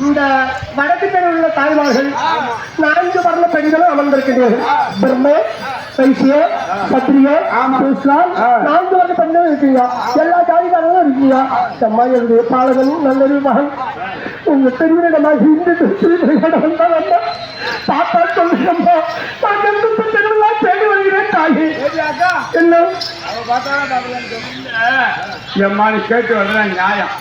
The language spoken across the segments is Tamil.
இந்த வடக்கு தெருவில் உள்ள தாய்மார்கள் நான்கு வர்ண பெண்களும் அமர்ந்திருக்கின்றீர்கள் பிரம்ம வைசிய சத்திரிய இஸ்லாம் நான்கு வர்ண பெண்களும் இருக்கீங்க எல்லா ஜாதிக்காரங்களும் இருக்கீங்க அம்மா என்னுடைய பாலகன் நல்லொரு மகன் உங்க பெரியவிடமாக இந்த பாப்பா சொல்லுங்கம்மா நான் எந்த தேடி வருகிறேன் தாயி என்ன? எம்மானு கேட்டு வர்ற நியாயம்.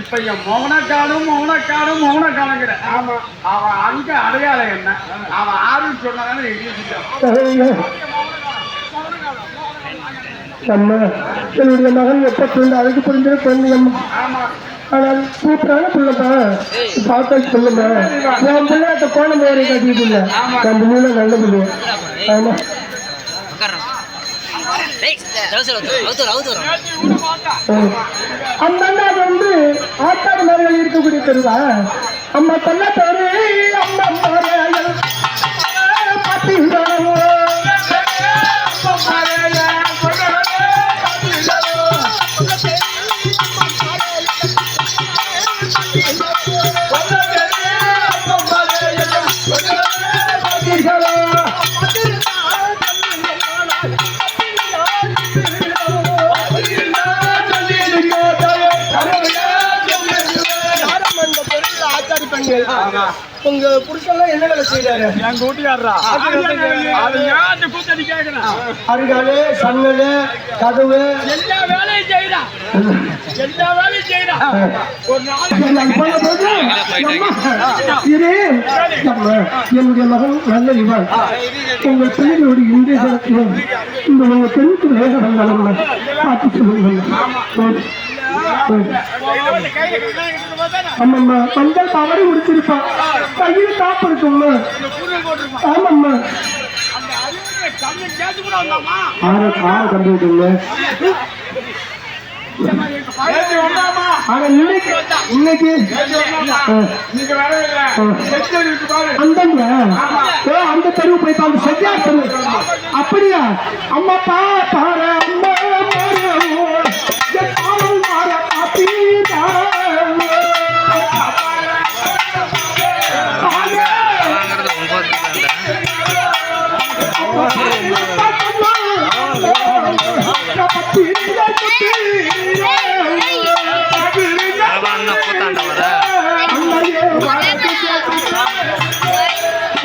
இப்ப என் மௌனக்காடும் மௌனக்காடும் மௌனக்காலங்கிற ஆமா. அவன் அங்க அடையாளம் என்ன? அவன் ஆறுன்னு சொன்னாதானே எங்கேயும் அம்மா என்னுடைய மகன் எப்ப அழைக்கு புரிஞ்சது குழந்தை அம்மா ஆமா. ஆனால் சூப்பரான பிள்ளைப்பா. பார்த்தா சொல்லுங்க. என் பிள்ளை அந்த கோண மேரி கட்டிட்டு இல்லை. என் பிள்ளைல நல்ல பிள்ளை ஆமா. அந்த வந்து ஆட்டாடு மரங்கள் இருக்கக்கூடிய தெருவா? அம்மா தன்ன பேரு உங்க புருஷன்லாம் என்ன வேலை செய்யறாரு என் கூட்டியாடுறா அது ஏன் கூத்தடி கேட்கிறேன் அருகாலு சன்னலு கதவு. எல்லா வேலையும் எல்லா ஒரு என்னுடைய மகன் நல்ல இவன். உங்கள் பிள்ளைகளுடைய இந்திய இந்த உங்க பெண்ணுக்கு வேக வந்தாலும் பார்த்து சொல்லுங்க கையில கட்டிட்டு பார்த்தானே ஆமாம்மா. மஞ்சள் தவறி முடிச்சிருப்பான் கையில் காப்பு இருக்கும்மா ஆமாம்மா. அந்த ஆறு ஆறு இன்னைக்கு ஏ அந்த தெருவு போய் சரியா தெரு. அப்படியா? அம்மா பா பாரு அம்மா.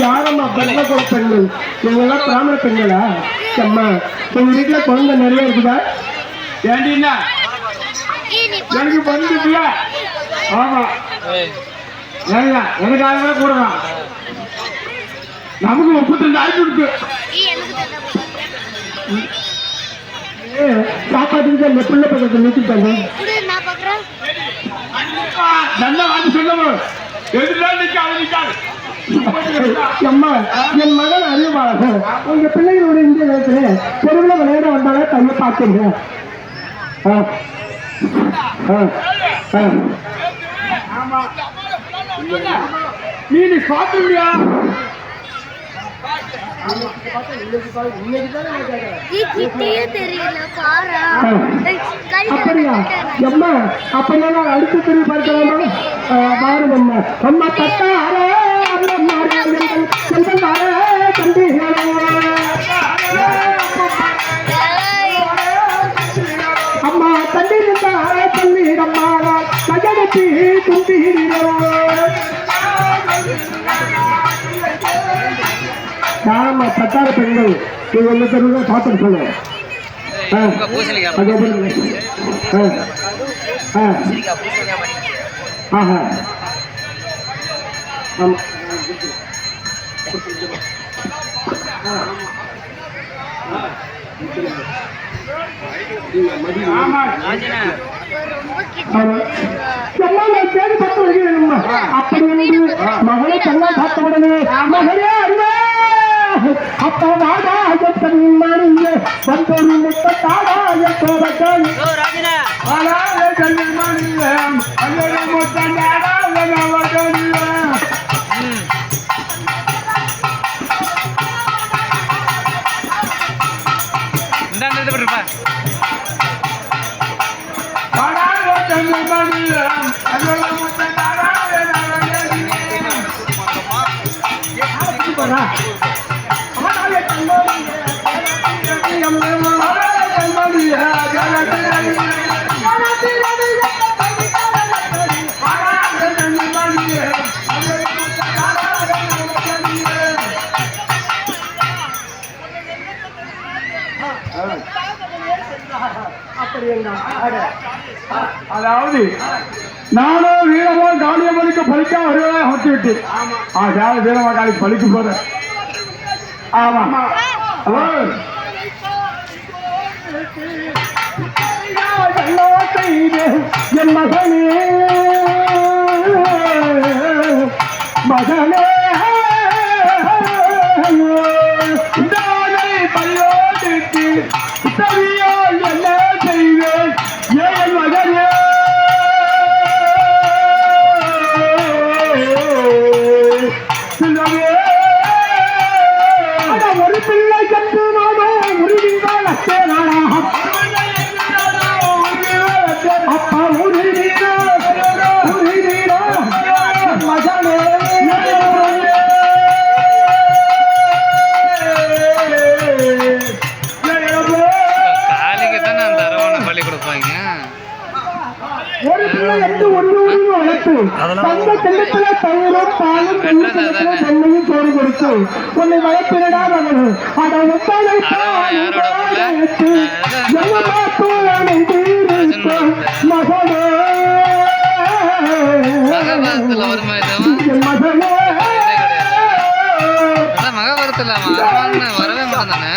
யாரம்மா பிரம்மகுல பெண்கள்? இவங்கெல்லாம் பிராமண பெண்களா? அம்மா உங்க வீட்டுல குழந்தை நிறைய இருக்குதா? ஏண்டின்னா? எனக்கு வந்துட்டுல ஆமா. ஏங்க எனக்காகவே கூடலாம் நமக்கு முப்பத்தி ரெண்டு ஆயிரத்தி இருக்கு. ஏ, சாப்பாட்டுக்கு பிள்ளை பக்கத்தை நிறுத்திட்டாங்க. நல்லா வந்து சொல்லணும் எதுலாம் நிக்காது நிக்காது அம்மா என் மகன் அறிவாளர் உங்க பிள்ளைகளோட இந்த நேரத்துல தெருவில் விளையாட வந்தாலே கையை பார்த்துங்க ஆ. ஆ. ஆ. நீ நீ அப்படியா? அடுத்த தெரு பார்க்கலாமா? பாருங்க அம்மா அம்மா ஆமா தட்டார பெண்கள் அது எப்படி? ஆ, ஆ. ஆஹா ஆமா ஆமா எம்மா நான் தேடி பார்த்து வருகிறேன் அப்படி மகளை தன்னா பார்த்த உடனே மகளே அறிவே வந்தோடு முத்தாடா எப்போவர்கள் ஆளாலே கல்யாணம் அல்லது முத்தண்டாடா அவர்கள் இருப்பா அப்படி அதாவது நானும் வீரமா காளியம்மனுக்கு பலிக்கா வருவதா ஹோட்டு விட்டு ஆ யாரு வீரமா காளி பலிக்கு போறேன் ஆமா. என் மகனே Sabia! கொடுப்பாங்க. ஒரு பிள்ளை என்று ஒன்று ஒன்று வளர்த்து தங்க தயிரும் பாலும் சோறு கொடுத்து உன்னை மகனு அட? மகனே மகனே வரவே மாட்டான் தானே?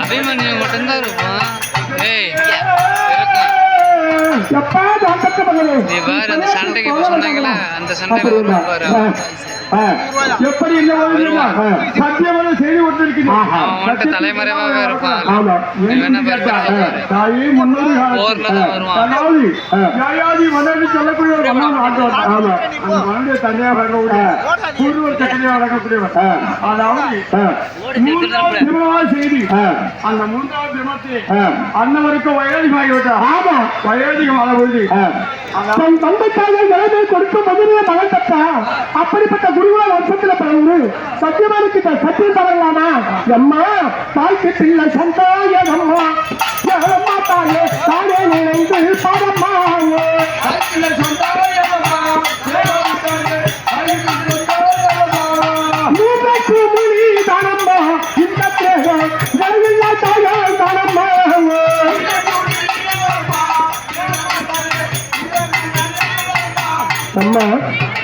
அபிமன்யு மட்டும்தான் இருப்பான் ஏய் நீ பாரு அந்த சண்டைக்கு இப்ப சொன்னாங்களே அந்த வருவான் பாரு எப்படி இந்த சத்தியமான செய்தி ஒன்று இருக்குது அவன் வந்துட்டு தலைமறைவாவே இருப்பான் அந்த மூன்றாவது தினத்தை அன்னவருக்கு வயோதிகமாகிவிட்டார் ஆமா. வயோதிகமான பொழுது தன் தந்தைக்காக இளமை கொடுக்க மதுரைய மகன் அப்படிப்பட்ட குருவா வருஷத்துல பிறந்து சத்தியமானுக்கு சத்தியம் தரலாமா? எம்மா தாய்க்கு பிள்ளை சந்தாய அம்மா. அம்மா தாயே தானே நினைந்து பாடம்மா. மூன்றைக்கு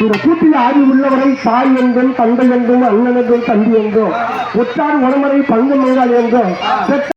இந்த கூட்டில் ஆதி உள்ளவரை தாய் என்றும் தந்தை என்றும் அண்ணன் என்றும் தம்பி என்றும் ஒற்றார் உடம்பரை பங்கு மங்காள் என்றும் பெற்ற